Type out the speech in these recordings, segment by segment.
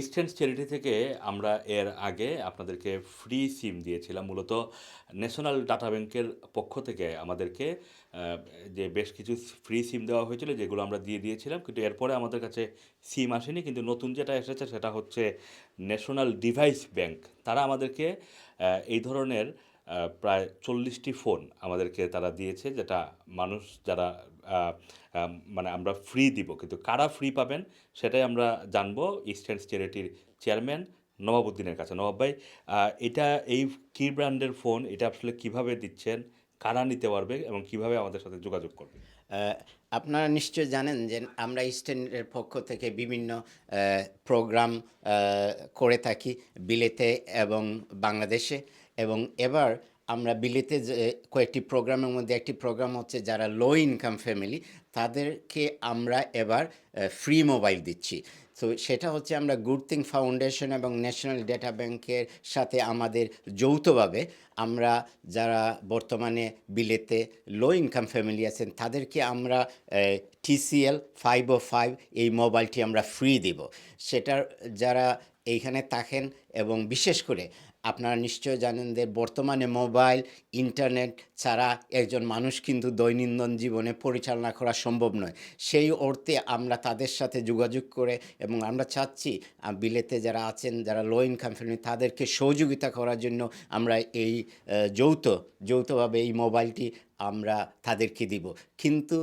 Eastern charity থেকে আমরা এর আগে আপনাদেরকে ফ্রি সিম দিয়েছিলাম। মূলত ন্যাশনাল ডাটা ব্যাংকের পক্ষ থেকে আমাদেরকে যে বেশ কিছু ফ্রি সিম দেওয়া হয়েছিল, যেগুলো আমরা দিয়ে দিয়েছিলাম। কিন্তু এরপরে আমাদের কাছে সিম আসেনি। কিন্তু নতুন যেটা এসেছে সেটা হচ্ছে ন্যাশনাল ডিভাইস ব্যাংক তারা আমাদেরকে এই ধরনের প্রায় চল্লিশটি ফোন আমাদেরকে তারা দিয়েছে, যেটা মানুষ যারা মানে আমরা ফ্রি দিব। কিন্তু কারা ফ্রি পাবেন সেটাই আমরা জানব ইস্টার্ন চ্যারিটির চেয়ারম্যান নবাবুদ্দিনের কাছে। নবাব ভাই এটা এই কি ব্র্যান্ডের ফোন এটা আসলে কীভাবে দিচ্ছেন? কারা নিতে পারবে? এবং কীভাবে আমাদের সাথে যোগাযোগ করবে? আপনারা নিশ্চয় জানেন যে আমরা ইস্টার্নের পক্ষ থেকে বিভিন্ন প্রোগ্রাম করে থাকি বিলেতে এবং বাংলাদেশে। এবং এবার আমরা বিলেতে যে কয়েকটি প্রোগ্রামের মধ্যে একটি প্রোগ্রাম হচ্ছে যারা লো ইনকাম ফ্যামিলি তাদেরকে আমরা এবার ফ্রি মোবাইল দিচ্ছি। তো সেটা হচ্ছে আমরা গুড থিং ফাউন্ডেশন এবং ন্যাশনাল ডেটা ব্যাংকের সাথে আমাদের যৌথভাবে আমরা যারা বর্তমানে বিলেতে লো ইনকাম ফ্যামিলি আছেন, তাদেরকে আমরা টিসিএল ফাইভ ও ফাইভ এই মোবাইলটি আমরা ফ্রি দিব। সেটার যারা এইখানে থাকেন এবং বিশেষ করে আপনারা নিশ্চয় জানেন যে বর্তমানে মোবাইল, ইন্টারনেট ছাড়া একজন মানুষ কিন্তু দৈনন্দিন জীবনে পরিচালনা করা সম্ভব নয়। সেই অর্থে আমরা তাদের সাথে যোগাযোগ করে এবং আমরা চাচ্ছি বিলেতে যারা আছেন, যারা লো ইনকাম ফ্যামিলি তাদেরকে সহযোগিতা করার জন্য আমরা এই যৌথ, যৌথভাবে এই মোবাইলটি আমরা তাদেরকে দিব। কিন্তু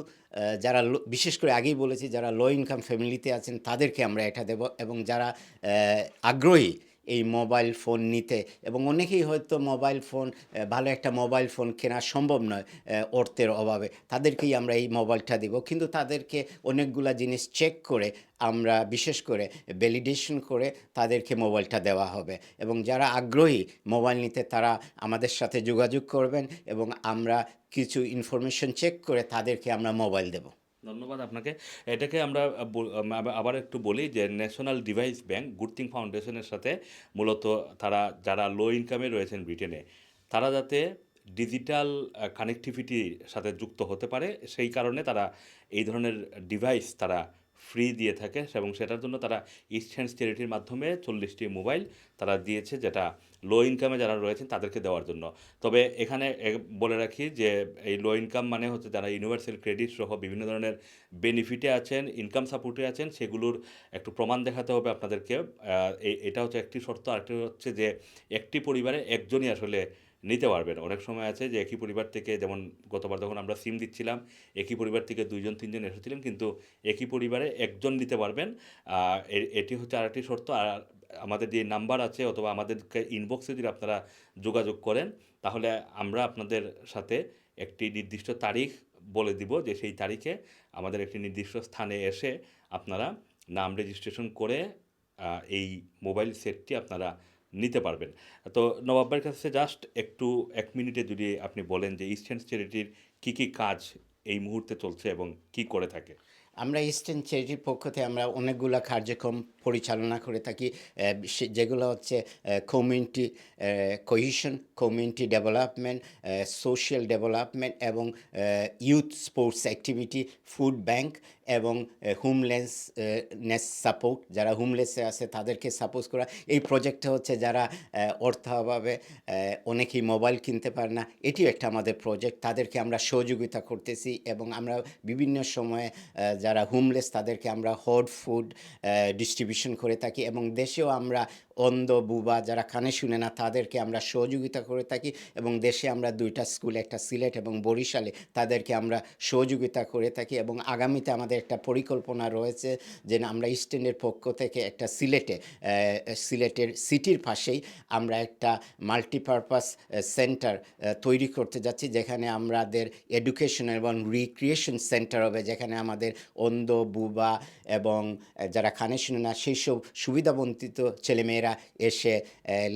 যারা বিশেষ করে আগেই বলেছি, যারা লো ইনকাম ফ্যামিলিতে আছেন, তাদেরকে আমরা এটা দেব এবং যারা আগ্রহী এই মোবাইল ফোন নিতে। এবং অনেকেই হয়তো মোবাইল ফোন ভালো একটা মোবাইল ফোন কেনা সম্ভব নয় অর্থের অভাবে। তাদেরকেই আমরা এই মোবাইলটা দিব। কিন্তু তাদেরকে অনেকগুলা জিনিস চেক করে আমরা, বিশেষ করে ভ্যালিডেশন করে তাদেরকে মোবাইলটা দেওয়া হবে। এবং যারা আগ্রহী মোবাইল নিতে, তারা আমাদের সাথে যোগাযোগ করবেন এবং আমরা কিছু ইনফরমেশন চেক করে তাদেরকে আমরা মোবাইল দেব। ধন্যবাদ আপনাকে। এটাকে আমরা আবার একটু বলি যে national device bank good thing ফাউন্ডেশনের সাথে মূলত তারা, যারা লো ইনকামে রয়েছেন ব্রিটেনে তারা যাতে ডিজিটাল কানেক্টিভিটির সাথে যুক্ত হতে পারে, সেই কারণে তারা এই ধরনের ডিভাইস তারা ফ্রি দিয়ে থাকে এবং সেটার জন্য তারা ইস্ট হ্যান্ডস চ্যারিটির মাধ্যমে চল্লিশটি মোবাইল তারা দিয়েছে, যেটা লো ইনকামে যারা রয়েছেন, তাদেরকে দেওয়ার জন্য। তবে এখানে বলে রাখি যে, এই লো ইনকাম মানে হচ্ছে যারা ইউনিভার্সাল ক্রেডিট সহ বিভিন্ন ধরনের বেনিফিটে আছেন ইনকাম সাপোর্টে আছেন, সেগুলোর একটু প্রমাণ দেখাতে হবে আপনাদেরকে। এটা হচ্ছে একটি শর্ত, আরেকটি হচ্ছে যে, একটি পরিবারে একজনই আসলে নিতে পারবেন। অনেক সময় আছে যে, একই পরিবার থেকে যেমন গতবার যখন আমরা সিম দিচ্ছিলাম, একই পরিবার থেকে দুইজন, তিনজন এসেছিলেন, কিন্তু একই পরিবারে একজন নিতে পারবেন। এটি হচ্ছে আরেকটি শর্ত। আর আমাদের যে নাম্বার আছে অথবা আমাদেরকে ইনবক্সে যদি আপনারা যোগাযোগ করেন, তাহলে আমরা আপনাদের সাথে একটি নির্দিষ্ট তারিখ বলে দিব যে সেই তারিখে আমাদের একটি নির্দিষ্ট স্থানে এসে আপনারা নাম রেজিস্ট্রেশন করে এই মোবাইল সেটটি আপনারা নিতে পারবেন। তো নবাবের কাছে জাস্ট একটু এক মিনিটে যদি আপনি বলেন যে ইস্টার্ন চ্যারিটির কী কী কাজ এই মুহূর্তে চলছে এবং কি করে থাকে। আমরা ইস্টার্ন চ্যারিটির পক্ষ থেকে আমরা অনেকগুলো কার্যক্রম পরিচালনা করে থাকি যেগুলো হচ্ছে community cohesion community development social development এবং youth sports activity food bank এবং হোমলেস নেস সাপোর্ট যারা হোমলেসে আছে তাদেরকে সাপোর্ট করা। এই প্রজেক্টটা হচ্ছে যারা অর্থ অভাবে অনেকেই মোবাইল কিনতে পারে না, এটিও একটা আমাদের প্রজেক্ট তাদেরকে আমরা সহযোগিতা করতেছি এবং আমরা বিভিন্ন সময়ে যারা হোমলেস তাদেরকে আমরা হট ফুড ডিস্ট্রিবিউশন করে থাকি এবং দেশেও আমরা অন্ধ বুবা যারা কানে শুনে না, তাদেরকে আমরা সহযোগিতা করে থাকি এবং দেশে আমরা দুইটা স্কুল একটা সিলেট এবং বরিশালে তাদেরকে আমরা সহযোগিতা করে থাকি এবং আগামীতে আমাদের একটা পরিকল্পনা রয়েছে যে আমরা স্ট্যান্ডের পক্ষ থেকে একটা সিলেটে সিলেটের সিটির পাশেই আমরা একটা মাল্টিপারপাস সেন্টার তৈরি করতে যাচ্ছি যেখানে আমাদের এডুকেশন এবং রিক্রিয়েশন সেন্টার হবে, যেখানে আমাদের অন্ধ, বুবা এবং যারা কানে শুনে না সেই সব সুবিধাবঞ্চিত ছেলেমেয়েরা এসে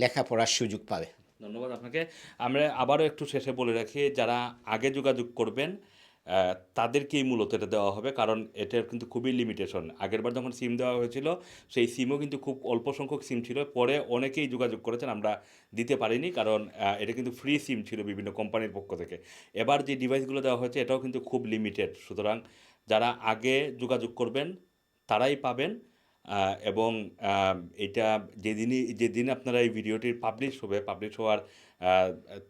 লেখাপড়ার সুযোগ পাবে। ধন্যবাদ আপনাকে। আমরা আবারও একটু শেষে বলে রাখি, যারা আগে যোগাযোগ করবেন তাদেরকেই মূলত এটা দেওয়া হবে, কারণ এটার কিন্তু খুবই লিমিটেশন আগেরবার যখন সিম দেওয়া হয়েছিল, সেই সিমও কিন্তু খুব অল্প সংখ্যক সিম ছিল। পরে অনেকেই যোগাযোগ করেছেন, আমরা দিতে পারিনি, কারণ এটা কিন্তু ফ্রি সিম ছিল বিভিন্ন কোম্পানির পক্ষ থেকে। এবার যে ডিভাইসগুলো দেওয়া হয়েছে, এটাও কিন্তু খুব লিমিটেড সুতরাং যারা আগে যোগাযোগ করবেন, তারাই পাবেন। এবং এটা যেদিনই, যেদিন আপনারা এই ভিডিওটি পাবলিশ হবে পাবলিশ হওয়ার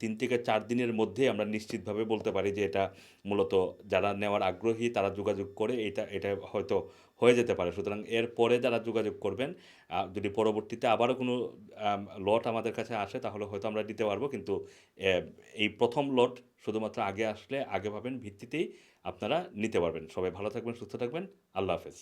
তিন থেকে চার দিনের মধ্যে আমরা নিশ্চিতভাবে বলতে পারি যে এটা মূলত যারা নেওয়ার আগ্রহী তারা যোগাযোগ করে এটা এটা হয়তো হয়ে যেতে পারে। সুতরাং এর পরে যারা যোগাযোগ করবেন যদি পরবর্তীতে আবারও কোনো লট আমাদের কাছে আসে তাহলে হয়তো আমরা দিতে পারব। কিন্তু এই প্রথম লট শুধুমাত্র আগে আসলে আগে পাবেন, ভিত্তিতেই আপনারা নিতে পারবেন। সবাই ভালো থাকবেন, সুস্থ থাকবেন। আল্লাহ হাফেজ।